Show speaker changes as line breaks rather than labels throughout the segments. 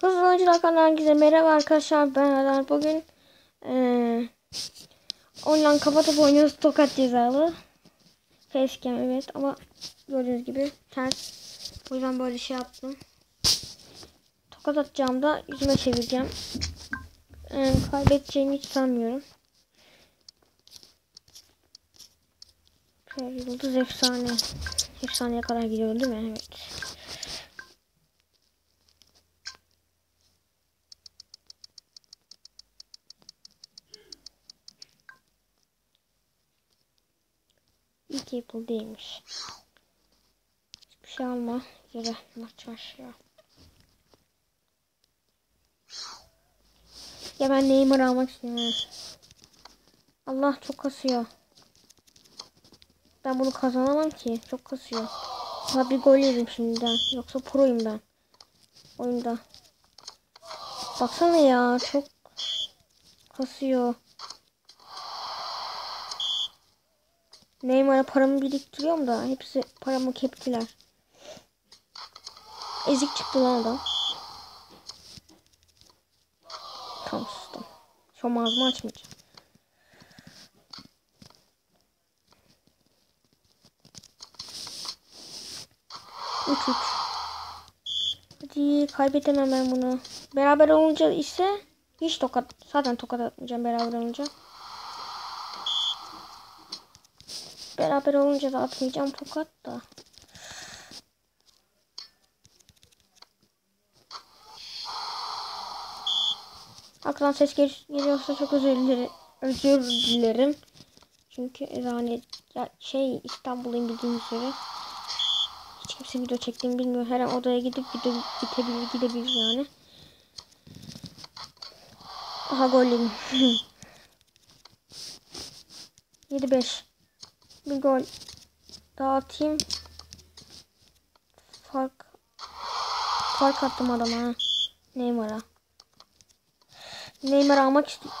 Hızlı oyuncular kanalına herkese merhaba arkadaşlar ben Adar. Bugün ee, online kafa topu oynuyoruz. Tokat cezalı. Facecam evet ama gördüğünüz gibi ters. O yüzden böyle şey yaptım. Tokat atacağım da yüzüme çevireceğim. Ee, kaybedeceğimi hiç sanmıyorum. Şöyle yıldız efsane. Efsaneye kadar gidiyor değil mi? Evet İlk Apple değilmiş. Hiçbir şey alma. Yere maç başlıyor. Ya ben Neymar almak istiyorum. Allah çok kasıyor. Ben bunu kazanamam ki. Çok kasıyor. Ha bir gol yedim şimdiden. Yoksa proyum ben. Oyunda. Baksana ya çok kasıyor. Neymar'a paramı biriktiriyorum da hepsi paramı keptiler. Ezik çıktı lan adam. Tam sustum. Şu ağzımı açmayacağım. Üç üç. Hadi kaybedemem ben bunu. Beraber olunca ise hiç tokat. Zaten tokat atmayacağım beraber olunca. Beraber olunca da atmayacağım tokat da. Arkadan ses gel geliyorsa çok özür dilerim. Özür dilerim. Çünkü eczane ya şey İstanbul'un bildiğiniz üzere. Hiç kimse video çektiğimi bilmiyor. Her an odaya gidip video bitebilir gidebilir yani. Aha gol yedim. 7-5 bir gol dağıtayım. Fark fark attım adama. Neymar'a. Neymar almak istiyorum.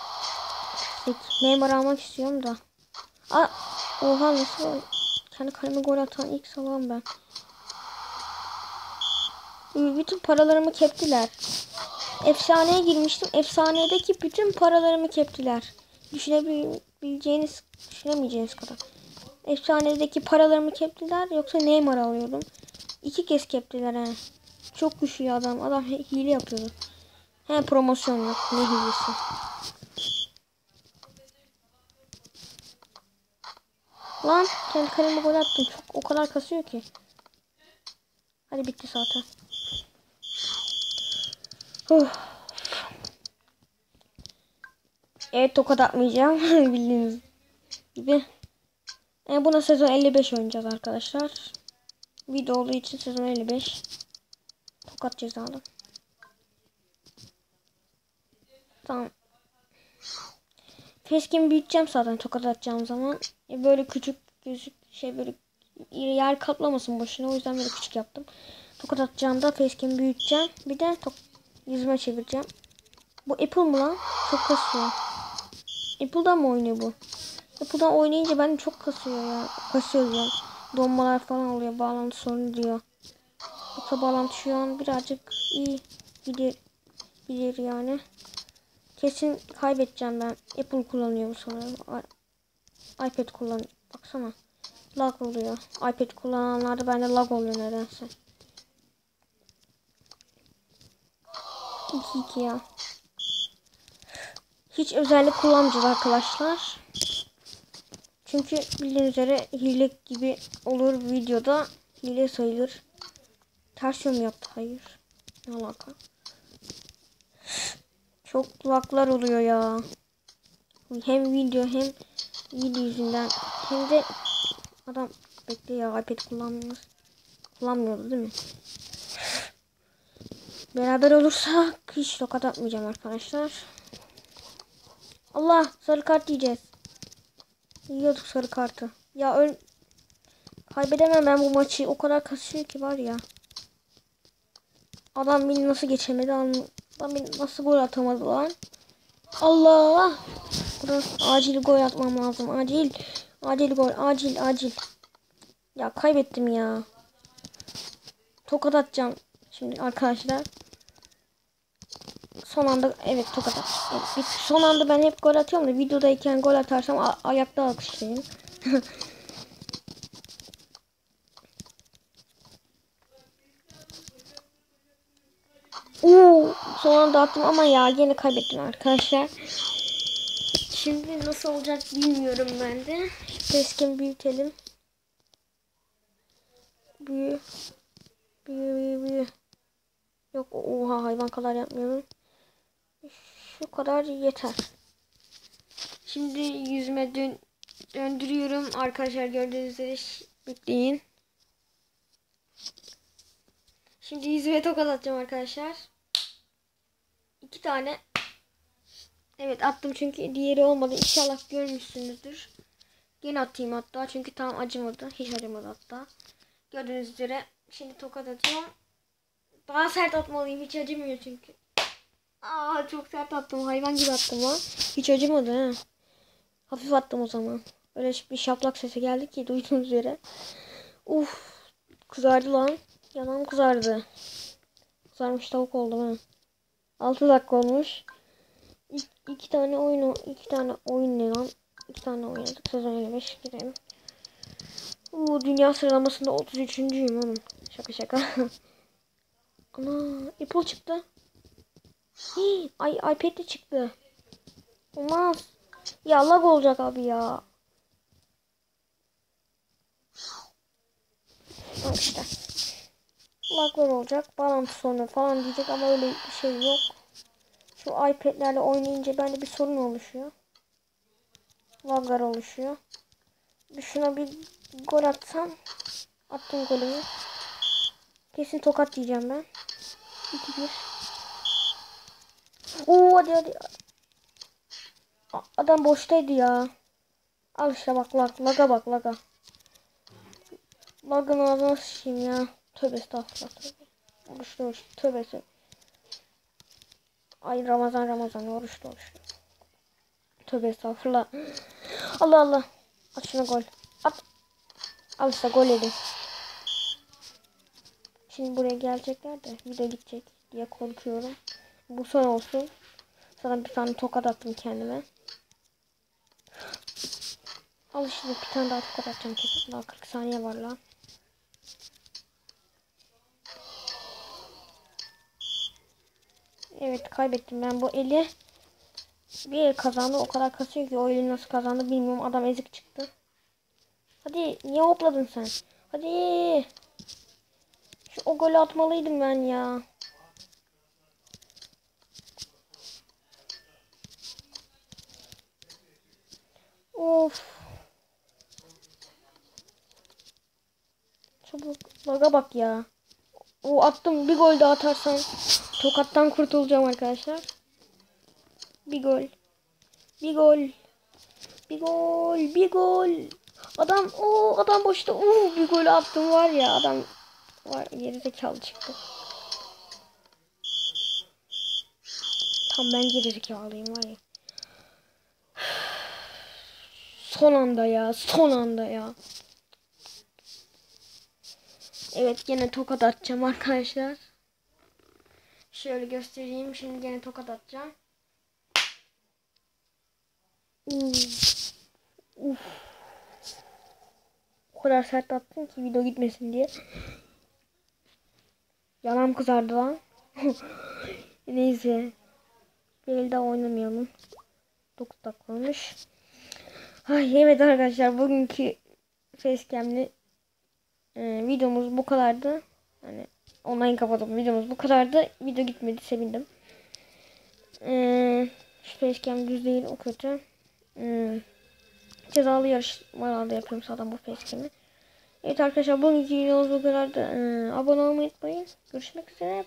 Neymar almak istiyorum da. Aa, oha nasıl kendi kaleme gol atan ilk salam ben. Bütün paralarımı keptiler. Efsaneye girmiştim. Efsanedeki bütün paralarımı keptiler. Düşünebileceğiniz, düşünemeyeceğiniz kadar. Efsanedeki paralarımı keptiler yoksa Neymar alıyordum. İki kez keptiler he. Çok güçlü adam. Adam hile yapıyordu. He promosyon yok. Ne hilesi. Lan kendi kaleme gol attım. Çok o kadar kasıyor ki. Hadi bitti zaten. Uh. Evet tokat atmayacağım. Bildiğiniz gibi. E, buna sezon 55 oynayacağız arkadaşlar. Video olduğu için sezon 55. Tokat cezalı. Tamam. Facecam büyüteceğim zaten tokat atacağım zaman. E, böyle küçük gözük şey böyle yer kaplamasın boşuna o yüzden böyle küçük yaptım. Tokat atacağımda facecam büyüteceğim. Bir de tok yüzüme çevireceğim. Bu Apple mı lan? Çok kasıyor. Apple'dan mı oynuyor bu? Apple'dan oynayınca ben çok kasıyor ya. Kasıyor ya. Donmalar falan oluyor. Bağlantı sorunu diyor. Yoksa bağlantı şu an birazcık iyi gidiyor, gidiyor yani. Kesin kaybedeceğim ben. Apple kullanıyorum sanırım. iPad kullan. Baksana. Lag oluyor. iPad kullananlarda bende lag oluyor nedense. 2-2 ya. Hiç özellik kullanmayacağız arkadaşlar. Çünkü bildiğiniz üzere hile gibi olur videoda. Hile sayılır. Ters yön yaptı? Hayır. Ne alaka? Çok laglar oluyor ya. Hem video hem video yüzünden hem de adam bekle ya iPad kullanmıyor. Kullanmıyordu değil mi? Beraber olursak hiç tokat atmayacağım arkadaşlar. Allah sarı kart yiyeceğiz. Yiyorduk sarı kartı. Ya öl... Kaybedemem ben bu maçı. O kadar kasıyor ki var ya. Adam beni nasıl geçemedi? Adam beni nasıl gol atamadı lan? Allah! Burası acil gol atmam lazım. Acil. Acil gol. Acil acil. Ya kaybettim ya. Tokat atacağım. Şimdi arkadaşlar. Son anda evet tokat at. Evet, son anda ben hep gol atıyorum da videodayken gol atarsam ayakta alkışlayın. Oo, son anda attım ama ya yine kaybettim arkadaşlar. Şimdi nasıl olacak bilmiyorum ben de. Peskin büyütelim. Büyü. Büyü büyü büyü. Yok oha hayvan kadar yapmıyorum. Şu kadar yeter. Şimdi yüzme dön döndürüyorum. Arkadaşlar gördüğünüz üzere bekleyin. Şimdi yüzüme tokat atacağım arkadaşlar. İki tane. Evet attım çünkü diğeri olmadı. İnşallah görmüşsünüzdür. Yine atayım hatta çünkü tam acımadı. Hiç acımadı hatta. Gördüğünüz üzere şimdi tokat atıyorum. Daha sert atmalıyım. Hiç acımıyor çünkü. Aa çok sert attım. Hayvan gibi attım lan. Hiç acımadı ha. Hafif attım o zaman. Öyle bir şaplak sesi geldi ki duyduğunuz üzere. Uf kızardı lan. Yanağım kızardı. Kızarmış tavuk oldum ha. 6 dakika olmuş. İki, iki tane oyun iki tane oyun ne lan? İki tane oynadık. Sezon 55 gidelim. Uuu dünya sıralamasında 33.'üyüm oğlum. Şaka şaka. Ana Apple çıktı. Hii, ay iPad de çıktı. Olmaz. Ya lag olacak abi ya. Bak işte. Laglar olacak. Bağlantı sorunu falan diyecek ama öyle bir şey yok. Şu iPad'lerle oynayınca bende bir sorun oluşuyor. Laglar oluşuyor. Bir şuna bir gol atsam. Attım golümü. Kesin tokat diyeceğim ben. 2-1. Oo hadi hadi. Adam boştaydı ya. Al işte bak lag, laga bak laga. Lagın ağzına sıçayım ya. Tövbe estağfurullah tövbe. Oruçlu oruç. Tövbe tövbe. Ay Ramazan Ramazan oruçlu oruçlu. Tövbe estağfurullah. Allah Allah. At şuna gol. At. Al işte gol yedi. Şimdi buraya gelecekler de video gidecek diye korkuyorum. Bu son olsun. Sana bir tane tokat attım kendime. Al işte bir tane daha tokat atacağım kesin. Daha 40 saniye var lan. Evet kaybettim ben bu eli. Bir el kazandı o kadar kasıyor ki o eli nasıl kazandı bilmiyorum. Adam ezik çıktı. Hadi niye hopladın sen? Hadi. Şu o golü atmalıydım ben ya. Laga bak ya. O attım bir gol daha atarsan tokattan kurtulacağım arkadaşlar. Bir gol. Bir gol. Bir gol. Bir gol. Adam o adam boşta. Oo bir gol attım var ya adam var gerizekalı çıktı. Tam ben gerizekalıyım var ya. Son anda ya. Son anda ya. Evet gene tokat atacağım arkadaşlar. Şöyle göstereyim. Şimdi gene tokat atacağım. Uf. Uf. O kadar sert attım ki video gitmesin diye. Yanağım kızardı lan. Neyse. Bir daha oynamayalım. 9 dakika olmuş. Ay evet arkadaşlar bugünkü facecam'li e, videomuz bu kadardı. Hani online kapatalım videomuz bu kadardı. Video gitmedi sevindim. E, şu facecam düz değil o kötü. E, cezalı yarışmalarda yapıyorum zaten bu facecam'i. Evet arkadaşlar bugünkü videomuz bu kadardı. E, abone olmayı unutmayın. Görüşmek üzere.